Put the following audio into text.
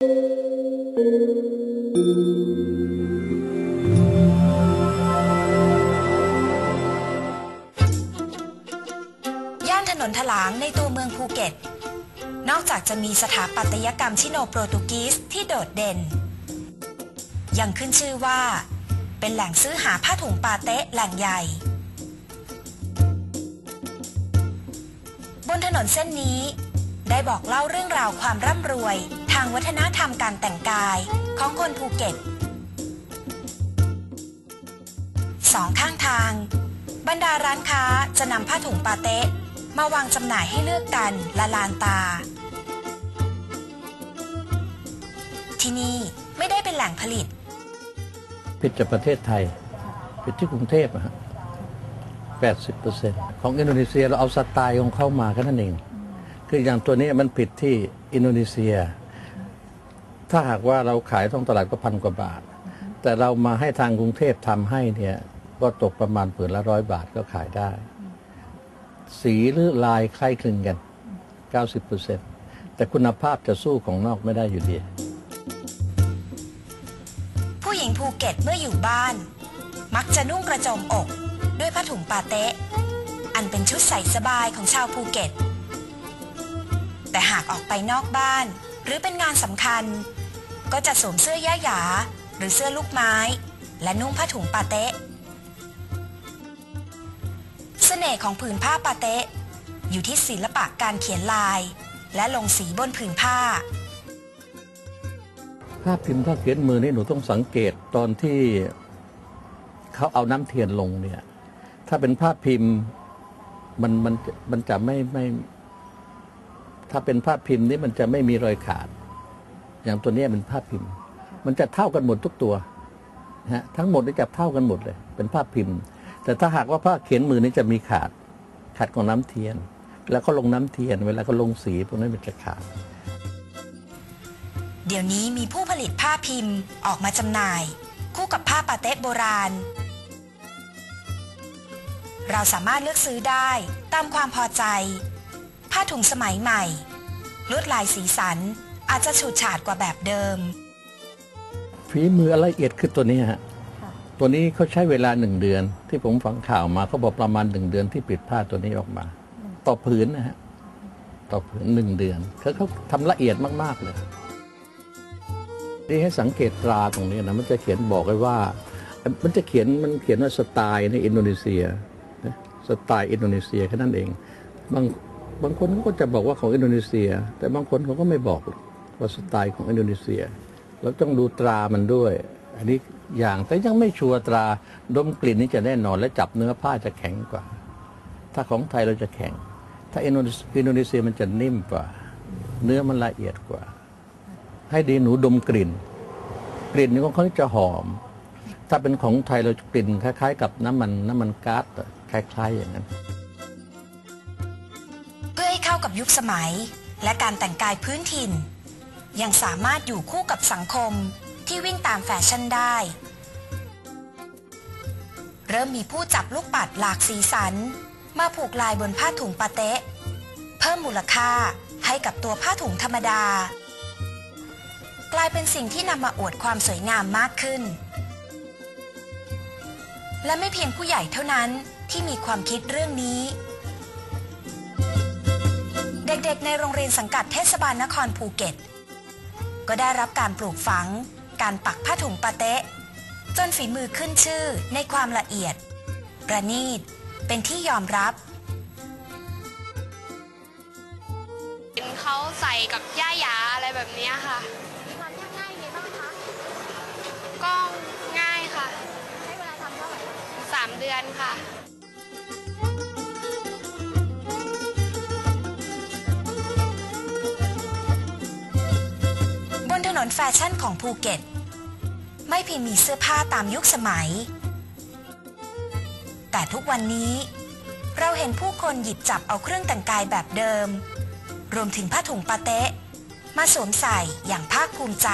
ย่านถนนถลางในตัวเมืองภูเก็ต นอกจากจะมีสถาปัตยกรรมชิโนโปรตุกีสที่โดดเด่น ยังขึ้นชื่อว่า เป็นแหล่งซื้อหาผ้าถุงปาเต๊ะแหล่งใหญ่ บนถนนเส้นนี้ได้บอกเล่าเรื่องราวความร่ำรวยางวัฒนธรรมการแต่งกายของคนภูเก็ตสองข้างทาง บรรดาร้านค้าจะนำผ้าถุงปาเต๊ะ มาวางจำหน่ายให้เลือกกันละลานตา ที่นี่ไม่ได้เป็นแหล่งผลิต ผิดจากประเทศไทยผิดที่กรุงเทพอะฮะแปดสิบเปอร์เซ็นของอินโดนีเซียเราเอาสไตล์ของเขามาแค่นั้นเอง คืออย่างตัวนี้มันผิดที่อินโดนีเซีย ถ้าหากว่าเราขายท้องตลาดก็พันกว่าบาท แต่เรามาให้ทางกรุงเทพทำให้เนี่ยก็ตกประมาณผืนละร้อยบาทก็ขายได้ สีหรือลายคล้ายคลึงกัน 90%แต่คุณภาพจะสู้ของนอกไม่ได้อยู่ดี ผู้หญิงภูเก็ตเมื่ออยู่บ้าน มักจะนุ่งกระโจมอก ด้วยผ้าถุงปาเต๊ะ อันเป็นชุดใส่สบายของชาวภูเก็ต แต่หากออกไปนอกบ้าน หรือเป็นงานสำคัญ ก็จะสวมเสื้อย่าหยา หรือเสื้อลูกไม้ และนุ่งผ้าถุงปาเต๊ะเสน่ห์ของผืนผ้าปาเต๊ะ อยู่ที่ศิลปะการเขียนลาย และลงสีบนผืนผ้าภาพพิมพ์ภาเขียนมือนี่หนูต้องสังเกตตอนที่เขาเอาน้ำเทียนลงเนี่ย ถ้าเป็นภาพพิมพ์มันมันมันจะไม่ไม่ ถ้าเป็นภาพพิมพ์นี่มันจะไม่มีรอยขาด อย่างตัวนี้เป็นภาพพิมพ์ มันจะเท่ากันหมดทุกตัวนะฮะทั้งหมดนี่จะเท่ากันหมดเลย เป็นภาพพิมพ์ แต่ถ้าหากว่าภาเขียนมือนี่จะมีขาดขาดของน้ำเทียน แล้วก็ลงน้ำเทียน เวลาก็ลงสีพวกนั้นมันจะขาด เดี๋ยวนี้มีผู้ผลิตผ้าพิมพ์ออกมาจำหน่าย คู่กับผ้าปาเต๊ะโบราณ เราสามารถเลือกซื้อได้ตามความพอใจ ผ้าถุงสมัยใหม่ ลวดลายสีสัน อาจจะฉูดฉาดกว่าแบบเดิม ฝีมืออะไรละเอียดคือตัวนี้ฮะตัวนี้เขาใช้เวลาหนึ่งเดือน ที่ผมฟังข่าวมาเขาบอกประมาณหนึ่งเดือนที่ปิดผ้าตัวนี้ออกมา ต่อผืนนะฮะต่อผืนหนึ่งเดือนเขาเขาทำละเอียดมาก ๆ เลยนี่ให้สังเกตตราตรงนี้นะมันจะเขียนบอกไว้ว่า มันจะเขียนมันเขียนว่าสไตล์ในอินโดนีเซียนะสไตล์อินโดนีเซียแค่นั้นเองบางบางคนเขาก็จะบอกว่าของอินโดนีเซีย แต่บางคนเขาก็ไม่บอก ว่าสไตล์ของอินโดนีเซียเราต้องดูตรามันด้วย อันนี้อย่างแต่ยังไม่ชัวร์ตราดมกลิ่นนี่จะแน่นอน และจับเนื้อผ้าจะแข็งกว่า ถ้าของไทยเราจะแข็ง ถ้าอินโดนีเซียมันจะนิ่มกว่า เนื้อมันละเอียดกว่า ให้ดีหนูดมกลิ่น กลิ่นนี่ของเขาจะหอม ถ้าเป็นของไทยเราจะกลิ่นคล้าย ๆ กับน้ำมันน้ำมันก๊าซคล้าย ๆ อย่างนั้นเพื่อให้เข้ากับยุคสมัย และการแต่งกายพื้นถิ่น ยังสามารถอยู่คู่กับสังคมที่วิ่งตามแฟชั่นได้ เริ่มมีผู้จับลูกปัดหลากสีสัน มาผูกลายบนผ้าถุงปาเต๊ะ เพิ่มมูลค่าให้กับตัวผ้าถุงธรรมดา กลายเป็นสิ่งที่นำมาอวดความสวยงามมากขึ้น และไม่เพียงผู้ใหญ่เท่านั้นที่มีความคิดเรื่องนี้เด็กๆ ในโรงเรียนสังกัดเทศบาลนครภูเก็ต ก็ได้รับการปลูกฝัง การปักผ้าถุงปาเตะ จนฝีมือขึ้นชื่อในความละเอียด ประณีต เป็นที่ยอมรับเขาใส่กับย่ายาอะไรแบบนี้ค่ะมีความยากง่ายยังไงบ้างคะก็ง่ายค่ะ ใช้เวลาทำเท่าไหร่สามเดือนค่ะ นถนแฟชั่นของภูเก็ต ไม่เพียงมีเสื้อผ้าตามยุคสมัย แต่ทุกวันนี้ เราเห็นผู้คนหยิบจับเอาเครื่องแต่งกายแบบเดิม รวมถึงผ้าถุงปาเต๊ะ มาสวมใส่อย่างภาคภูมิใจ